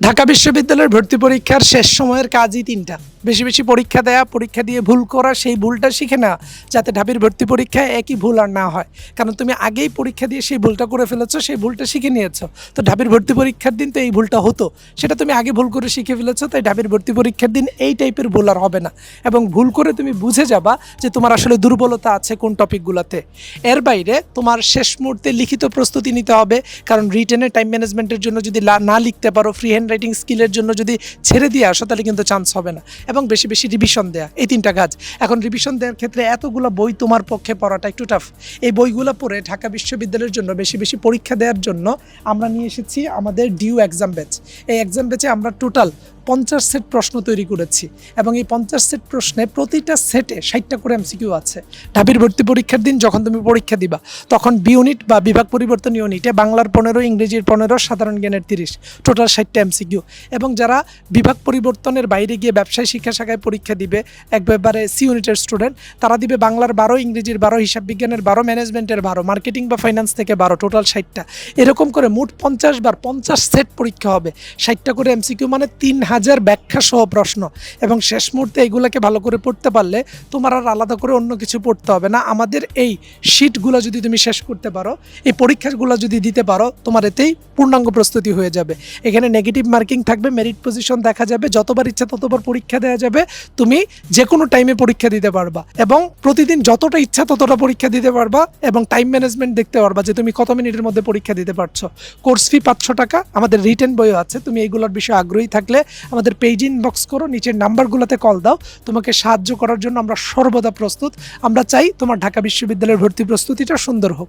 ঢাকা বিশ্ববিদ্যালয়ের ভর্তি পরীক্ষার শেষ সময়ের কাজই তিনটা। বেশি বেশি পরীক্ষা দেয়া, পরীক্ষা দিয়ে ভুল করা, সেই ভুলটা শিখে নেওয়া, যাতে ঢাবির ভর্তি পরীক্ষায় একই ভুল আর না হয়। কারণ তুমি আগেই পরীক্ষা দিয়ে সেই ভুলটা করে ফেলেছো, সেই ভুলটা শিখে নিয়েছো। তো ঢাবির ভর্তি পরীক্ষার দিন তো এই ভুলটা হতো। সেটা তুমি আগে ভুল করে শিখে ফেলেছো, তাই ঢাবির ভর্তি পরীক্ষার দিন এই টাইপের ভুল আর হবে না। এবং ভুল করে তুমি বুঝে যাবা যে তোমার আসলে দুর্বলতা আছে কোন টপিকগুলোতে। এর বাইরে তোমার শেষ মুহূর্তে লিখিত প্রস্তুতি নিতে হবে, কারণ রিটেনের টাইম ম্যানেজমেন্টের জন্য যদি না লিখতে পারো, ফ্রি হ্যান্ড রাইটিং স্কিলের জন্য যদি ছেড়ে দিয়ে আসো, তাহলে কিন্তু চান্স হবে না। এবং বেশি বেশি রিভিশন দেয়া, এই তিনটা কাজ। এখন রিভিশন দেওয়ার ক্ষেত্রে এতগুলো বই তোমার পক্ষে পড়াটা একটু টাফ এই বইগুলো পড়ে ঢাকা বিশ্ববিদ্যালয়ের জন্য বেশি বেশি পরীক্ষা দেওয়ার জন্য আমরা নিয়ে এসেছি আমাদের ডিউ এক্সাম ব্যাচ এই এক্সাম ব্যাচে আমরা টোটাল পঞ্চাশ সেট প্রশ্ন তৈরি করেছি এবং এই পঞ্চাশ সেট প্রশ্নে প্রতিটা সেটে ষাটটা করে এমসিকিউ আছে। ঢাবির ভর্তি পরীক্ষার দিন যখন তুমি পরীক্ষা দিবা, তখন বি ইউনিট বা বিভাগ পরিবর্তন ইউনিটে বাংলার পনেরো, ইংরেজির পনেরো, সাধারণ জ্ঞানের তিরিশ টোটাল ষাটটা এমসিকিউ। এবং যারা বিভাগ পরিবর্তনের বাইরে গিয়ে ব্যবসায় শিক্ষা শাখায় পরীক্ষা দিবে একবারে সি ইউনিটের স্টুডেন্ট তারা দিবে বাংলার বারো, ইংরেজির বারো, হিসাব বিজ্ঞানের বারো ম্যানেজমেন্টের বারো মার্কেটিং বা ফাইন্যান্স থেকে বারো টোটাল ষাটটা। এরকম করে মোট পঞ্চাশ বার পঞ্চাশ সেট পরীক্ষা হবে। ষাটটা করে এমসিকিউ মানে তিন হাজার ব্যাখ্যা সহ প্রশ্ন। এবং শেষ মুহূর্তে এগুলোকে ভালো করে পড়তে পারলে তোমার আর আলাদা করে অন্য কিছু পড়তে হবে না। আমাদের এই শিটগুলো যদি তুমি শেষ করতে পারো, এই পরীক্ষাগুলো যদি দিতে পারো, তোমার এতেই পূর্ণাঙ্গ প্রস্তুতি হয়ে যাবে। এখানে নেগেটিভ মার্কিং থাকবে মেরিট পজিশন দেখা যাবে, যতবার ইচ্ছা ততবার পরীক্ষা দেওয়া যাবে, তুমি যে কোনো টাইমে পরীক্ষা দিতে পারবা। এবং প্রতিদিন যতটা ইচ্ছা ততটা পরীক্ষা দিতে পারবা এবং টাইম ম্যানেজমেন্ট দেখতে পারবা যে তুমি কত মিনিটের মধ্যে পরীক্ষা দিতে পারছ। কোর্স ফি পাঁচশো টাকা, আমাদের রিটেন বইও আছে, তুমি এইগুলোর বিষয়ে আগ্রহী থাকলে আমাদের পেজ ইনবক্স করো, নিচের নাম্বারগুলোতে কল দাও। তোমাকে সাহায্য করার জন্য আমরা সর্বদা প্রস্তুত। আমরা চাই তোমার ঢাকা বিশ্ববিদ্যালয়ের ভর্তি প্রস্তুতিটা সুন্দর হোক।